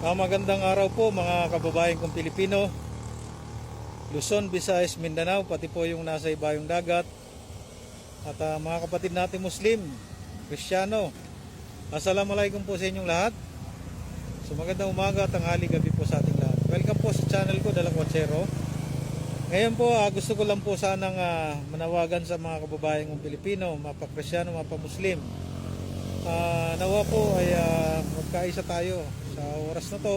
Ah, magandang araw po mga kababayan kong Pilipino. Luzon, Visayas, Mindanao, pati po yung nasa ibayong dagat. At ah, mga kapatid natin Muslim, Kristiyano. Assalamualaikum po sa inyong lahat. So magandang umaga, tanghali, gabi po sa ating lahat. Welcome po sa channel ko, Dalang Watsero. Ngayon po, ah, gusto ko lang po sanang ah, manawagan sa mga kababayan kong Pilipino, mapa Kristiyano, mapa Muslim. Ah, nawa po ay ah, magkaisa tayo sa oras na to.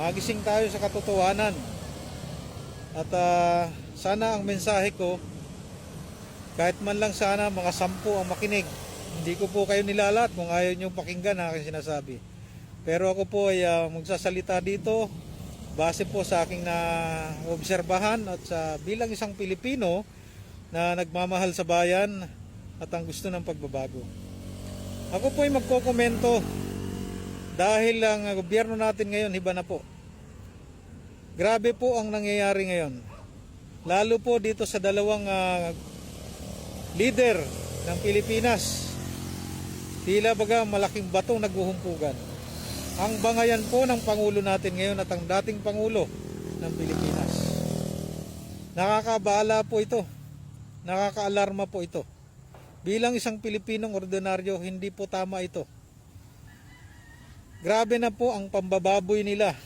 Magising tayo sa katotohanan. At ah, sana ang mensahe ko, kahit man lang sana mga sampu ang makinig. Hindi ko po kayo nilalat kung ayaw nyo pakinggan ang aking sinasabi. Pero ako po ay ah, magsasalita dito base po sa aking na obserbahan at sa bilang isang Pilipino na nagmamahal sa bayan at ang gusto ng pagbabago. Ako po ay magkokomento dahil ang gobyerno natin ngayon iba na po. Grabe po ang nangyayari ngayon. Lalo po dito sa dalawang ah, leader ng Pilipinas. Tila baga malaking batong naghuhumpugan. Ang bangayan po ng Pangulo natin ngayon at ang dating Pangulo ng Pilipinas. Nakakabaala po ito. Nakakaalarma po ito. Bilang isang Pilipinong ordinaryo, hindi po tama ito. Grabe na po ang pambababoy nila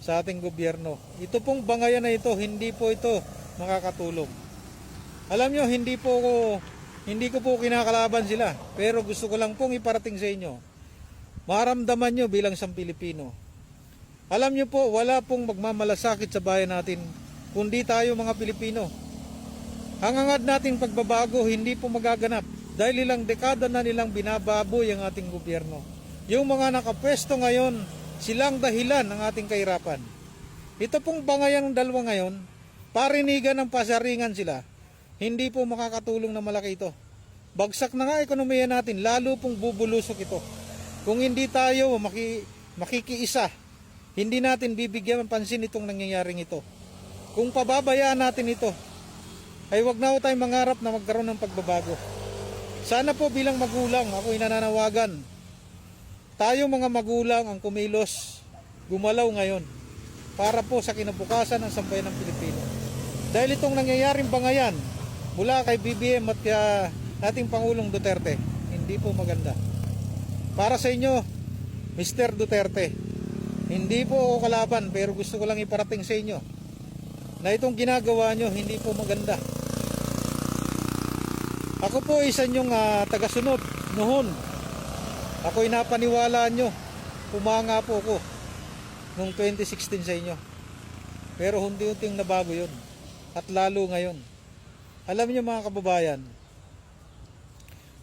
sa ating gobyerno. Ito pong bangayan na ito, hindi po ito makakatulong. Alam nyo, hindi po ko, hindi ko po kinakalaban sila. Pero gusto ko lang pong iparating sa inyo. Maramdaman nyo bilang isang Pilipino. Alam nyo po, wala pong magmamalasakit sa bayan natin, kundi tayo mga Pilipino. Ang hangad nating pagbabago hindi po magaganap dahil ilang dekada na nilang binababoy ang ating gobyerno. Yung mga nakapwesto ngayon, silang dahilan ng ating kahirapan. Ito pong bangayan ng dalawa ngayon, parinigan ng pasaringan sila, hindi po makakatulong na malaki ito. Bagsak na nga ekonomiya natin, lalo pong bubulusok ito. Kung hindi tayo maki, makikiisa, hindi natin bibigyan ng pansin itong nangyayaring ito. Kung pababayaan natin ito, ay wag na tayong mangarap na magkaroon ng pagbabago. Sana po bilang magulang, ako inananawagan, tayo mga magulang ang kumilos, gumalaw ngayon, para po sa kinabukasan ng sambayan ng Pilipino. Dahil itong nangyayaring bangayan, mula kay BBM at kaya ating Pangulong Duterte, hindi po maganda. Para sa inyo, Mr. Duterte, hindi po ako kalaban pero gusto ko lang iparating sa inyo na itong ginagawa nyo hindi po maganda. Ako po isa nyong ah, tagasunod noon. Ako'y napaniwala nyo. Pumanga po ako noong 2016 sa inyo. Pero hunti-hunting nabago yun. At lalo ngayon. Alam niyo mga kababayan,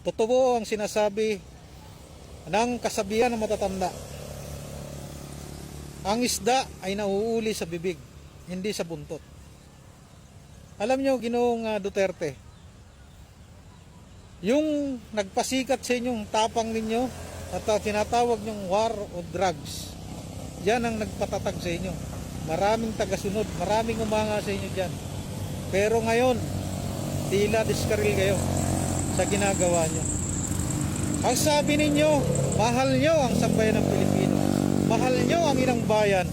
totoo ang sinasabi ng kasabihan ng matatanda. Ang isda ay nauuli sa bibig, hindi sa buntot. Alam niyo, ginoong ah, Duterte, yung nagpasikat sa inyong tapang ninyo at ah, tinatawag nyong war o drugs, yan ang nagpatatag sa inyo. Maraming tagasunod, maraming umanga sa inyo dyan. Pero ngayon, tila diskaril kayo sa ginagawa nyo. Ang sabi ninyo, mahal nyo ang sambayan ng Pilipino. Mahal nyo ang inang bayan.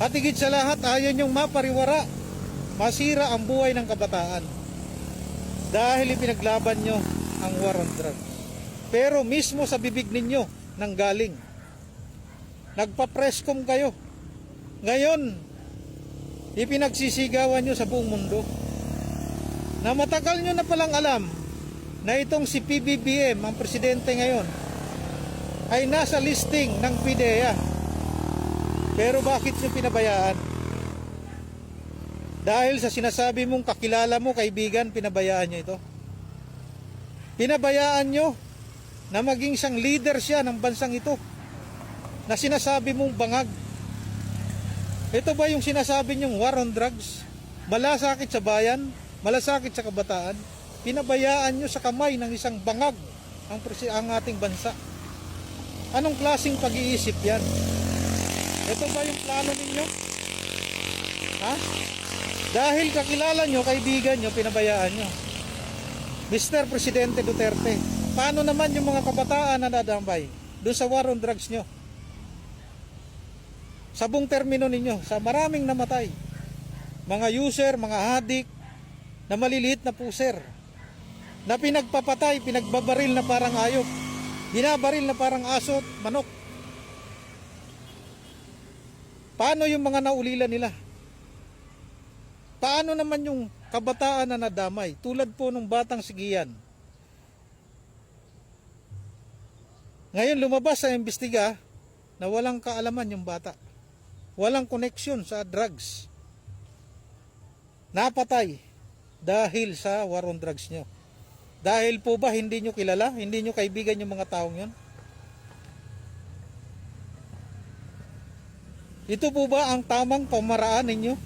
At higit sa lahat, ayaw nyong mapariwara, masira ang buhay ng kabataan. Dahil ipinaglaban nyo ang war on drugs. Pero mismo sa bibig ninyo nang galing. Nagpa-prescom kayo. Ngayon, ipinagsisigawan nyo sa buong mundo. Na matagal nyo na palang alam na itong si PBBM, ang presidente ngayon, ay nasa listing ng PIDEA. Pero bakit nyo pinabayaan? Dahil sa sinasabi mong kakilala mo, kaibigan, pinabayaan nyo ito. Pinabayaan nyo na maging isang leader siya ng bansang ito na sinasabi mong bangag. Ito ba yung sinasabi nyong war on drugs? Malasakit sa bayan, malasakit sa kabataan, pinabayaan nyo sa kamay ng isang bangag ang, ang ating bansa. Anong klasing pag-iisip yan? Ito ba yung plano ninyo? Ha? Dahil kakilala nyo, kaibigan nyo, pinabayaan nyo. Mr. Presidente Duterte, paano naman yung mga kabataan na nadambay doon sa war on drugs nyo? sa buong termino ninyo, sa maraming namatay. Mga user, mga adik, na maliliit na puser. Na pinagpapatay, pinagbabaril na parang ayop. Binabaril na parang aso manok. Paano yung mga naulila nila? Paano naman yung kabataan na nadamay? Tulad po ng batang sigiyan. Ngayon lumabas sa imbestiga na walang kaalaman yung bata. Walang koneksyon sa drugs. Napatay dahil sa war on drugs nyo. Dahil po ba hindi nyo kilala? Hindi nyo kaibigan yung mga taong yon? Ito po ba ang tamang pamaraan ninyo?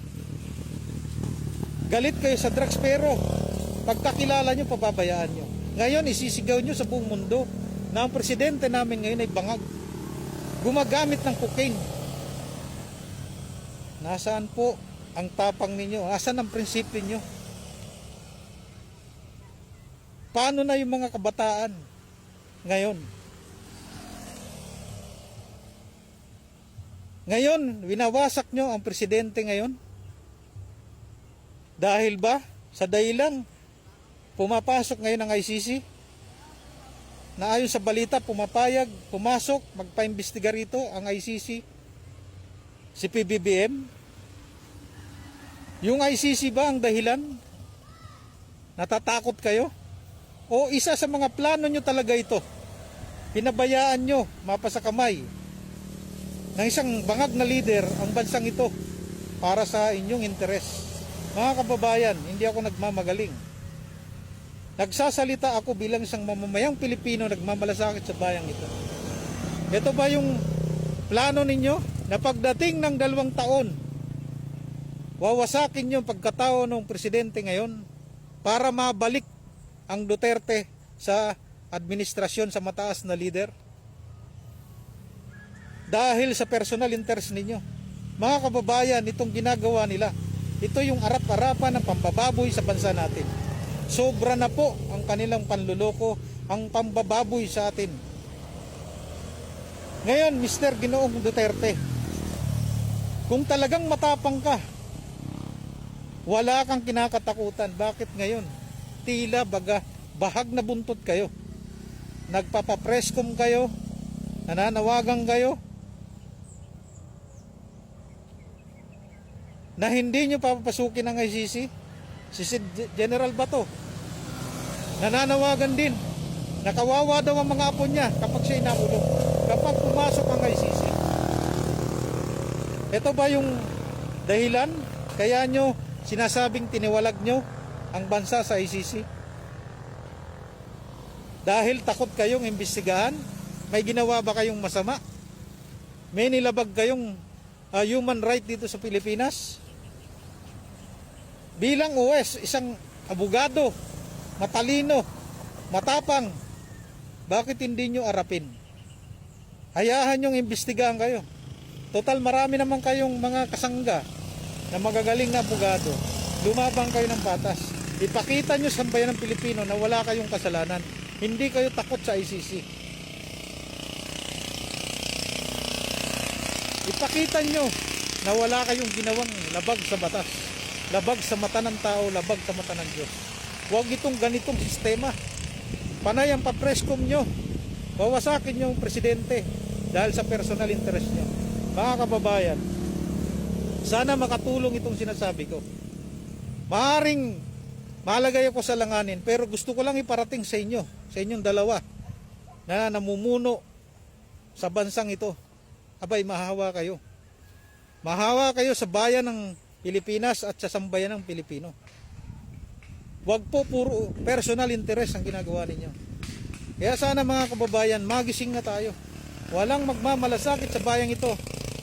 Galit kayo sa drugs pero pagkakilala nyo, pababayaan nyo. Ngayon, isisigaw nyo sa buong mundo na ang presidente namin ngayon ay bangag. Gumagamit ng cocaine. Nasaan po ang tapang ninyo? Nasaan ang prinsipyo nyo? Paano na yung mga kabataan ngayon? Ngayon, winawasak nyo ang presidente ngayon? Dahil ba sa dahilan pumapasok ngayon ang ICC? Na ayon sa balita, pumapayag, pumasok, magpaimbestiga rito ang ICC, si PBBM. Yung ICC ba ang dahilan? Natatakot kayo? O isa sa mga plano nyo talaga ito? Pinabayaan nyo, mapasa kamay, ng isang bangag na leader ang bansang ito para sa inyong interes. Mga kababayan, hindi ako nagmamagaling. Nagsasalita ako bilang isang mamamayang Pilipino nagmamalasakit sa bayang ito. Ito ba yung plano ninyo na pagdating ng dalawang taon, wawasakin yung pagkatao ng presidente ngayon para mabalik ang Duterte sa administrasyon sa mataas na leader? dahil sa personal interest ninyo. Mga kababayan, itong ginagawa nila, ito yung arap-arapan ng pambababoy sa bansa natin. Sobra na po ang kanilang panluloko, ang pambababoy sa atin. Ngayon, Mr. Ginoong Duterte, kung talagang matapang ka, wala kang kinakatakutan. Bakit ngayon? Tila baga, bahag na buntot kayo. Nagpapaprescom kayo, nananawagan kayo, na hindi nyo papapasukin ng ICC si General Bato. Nananawagan din. Nakawawa daw ang mga apo niya kapag siya inaulog kapag pumasok ang ICC ito ba yung dahilan kaya nyo sinasabing tiniwalag nyo ang bansa sa ICC dahil takot kayong imbestigahan? May ginawa ba kayong masama? May nilabag kayong uh, human right dito sa Pilipinas bilang OS, isang abogado, matalino, matapang, bakit hindi nyo arapin? Hayahan nyong imbestigahan kayo. Total marami naman kayong mga kasangga na magagaling na abogado. Lumabang kayo ng patas. Ipakita nyo sa bayan ng Pilipino na wala kayong kasalanan. Hindi kayo takot sa ICC. Ipakita nyo na wala kayong ginawang labag sa batas labag sa mata ng tao, labag sa mata ng Diyos. Huwag itong ganitong sistema. Panay ang papreskom nyo. Bawasakin nyo ang presidente dahil sa personal interest nyo. Mga kababayan, sana makatulong itong sinasabi ko. Maaring malagay ako sa langanin pero gusto ko lang iparating sa inyo, sa inyong dalawa na namumuno sa bansang ito. Abay, mahawa kayo. Mahawa kayo sa bayan ng Pilipinas at sa sambayan ng Pilipino. Huwag po puro personal interest ang ginagawa ninyo. Kaya sana mga kababayan, magising na tayo. Walang magmamalasakit sa bayang ito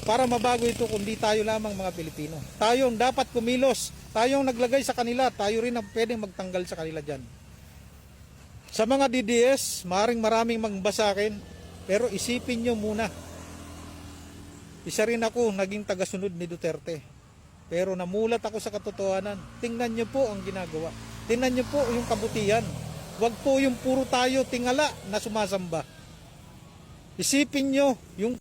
para mabago ito kundi tayo lamang mga Pilipino. Tayo ang dapat kumilos. Tayo ang naglagay sa kanila. Tayo rin ang pwedeng magtanggal sa kanila dyan. Sa mga DDS, maring maraming magbasakin, pero isipin nyo muna. Isa rin ako naging tagasunod ni Duterte. Pero namulat ako sa katotohanan. Tingnan nyo po ang ginagawa. Tingnan nyo po yung kabutihan. Huwag po yung puro tayo tingala na sumasamba. Isipin nyo yung